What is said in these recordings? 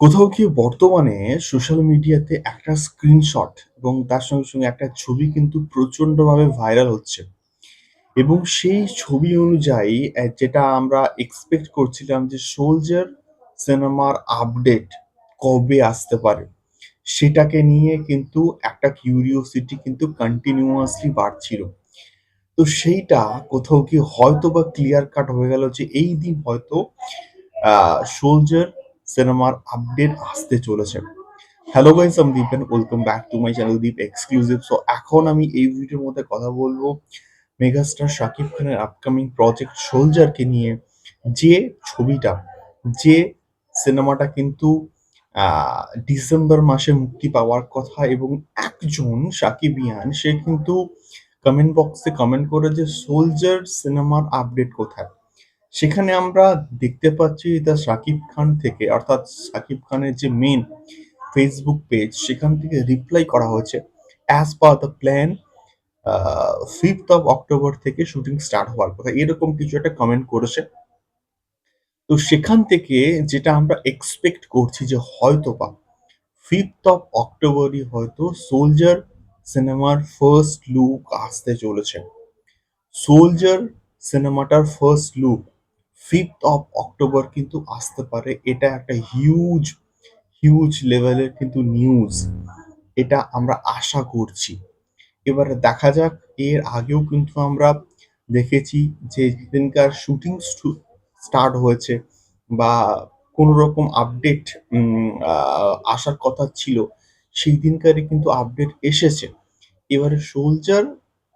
কোথাও কি বর্তমানে সোশ্যাল মিডিয়াতে একটা স্ক্রিনশট এবং তার সঙ্গে, সঙ্গে একটা ছবি কিন্তু প্রচন্ডভাবে ভাইরাল হচ্ছে। এবং সেই ছবি অনুযায়ী যেটা আমরা এক্সপেক্ট করছিলাম যে 'সোলজার' সিনেমার আপডেট কবে আসতে পারে? সেটাকে নিয়ে কিন্তু একটা কিউরিওসিটি কিন্তু কন্টিনিউয়াসলি বাড়ছিল। তো সেইটা কোথাও কি হয়তোবা ক্লিয়ার কাট হয়ে গেল যে এই দিন হয়তো 'সোলজার' সিনেমার আপডেট আসতে চলেছে। হ্যালো গাইস আমি Deep and welcome back to my channel Deep exclusive. So এখন আমি এই ভিডিওর মধ্যে কথা বলব মেগাস্টার শাকিব খানের আপকামিং প্রজেক্ট 'সোলজার'কে নিয়ে। যে ছবিটা, যে সিনেমাটা কিন্তু ডিসেম্বর মাসে মুক্তি পাওয়ার কথা এবং একজন সাকিবিয়ান সে কিন্তু কমেন্ট বক্সে কমেন্ট করে যে 'সোলজার' সিনেমার আপডেট কোথায়? সেখানে আমরা দেখতে পাচ্ছি দ্য শাকিব খান থেকে, অর্থাৎ শাকিব খানের যে মেইন ফেসবুক পেজ সেখান থেকে রিপ্লাই করা হয়েছে। As per the plan 5th of October থেকে শুটিং স্টার্ট হওয়ার কথা। এরকম কিছু একটা কমেন্ট করেছে। তো সেখান থেকে যেটা আমরা এক্সপেক্ট করছি যে হয়তো বা ফিফথ অফ অক্টোবরই হয়তো 'সোলজার' সিনেমার ফার্স্ট লুক আসতে চলেছে। 'সোলজার' সিনেমাটার first look 5th of October কিন্তু আসতে পারে। এটা একটা হিউজ, হিউজ লেভেলের কিন্তু নিউজ। এটা আমরা আশা করছি। এবারে দেখা যাক এর আগেও কিন্তু আমরা দেখেছি যে যেদিনকার শুটিং স্টার্ট হয়েছে বা কোনো রকম আপডেট আসার কথা ছিল, সেই দিনকারই কিন্তু আপডেট এসেছে। এবারে 'সোলজার'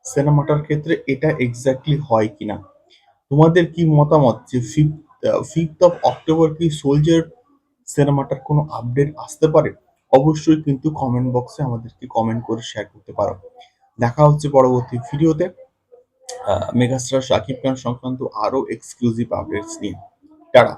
সিনেমাটার ক্ষেত্রে এটা এক্স্যাক্টলি হয় কিনা? তোমাদের কি মতামত যে ফিফথ ফিফথ অফ অক্টোবর কি 'সোলজার' সিনেমাটার কোনো আপডেট আসতে পারে? অবশ্যই কিন্তু কমেন্ট বক্সে আমাদেরকে কমেন্ট করে শেয়ার করতে পারো। দেখা হচ্ছে পরবর্তী ভিডিওতে মেগাস্টার শাকিব খান সংক্রান্ত আরও এক্সক্লুসিভ আপডেটস নিয়ে। টাটা।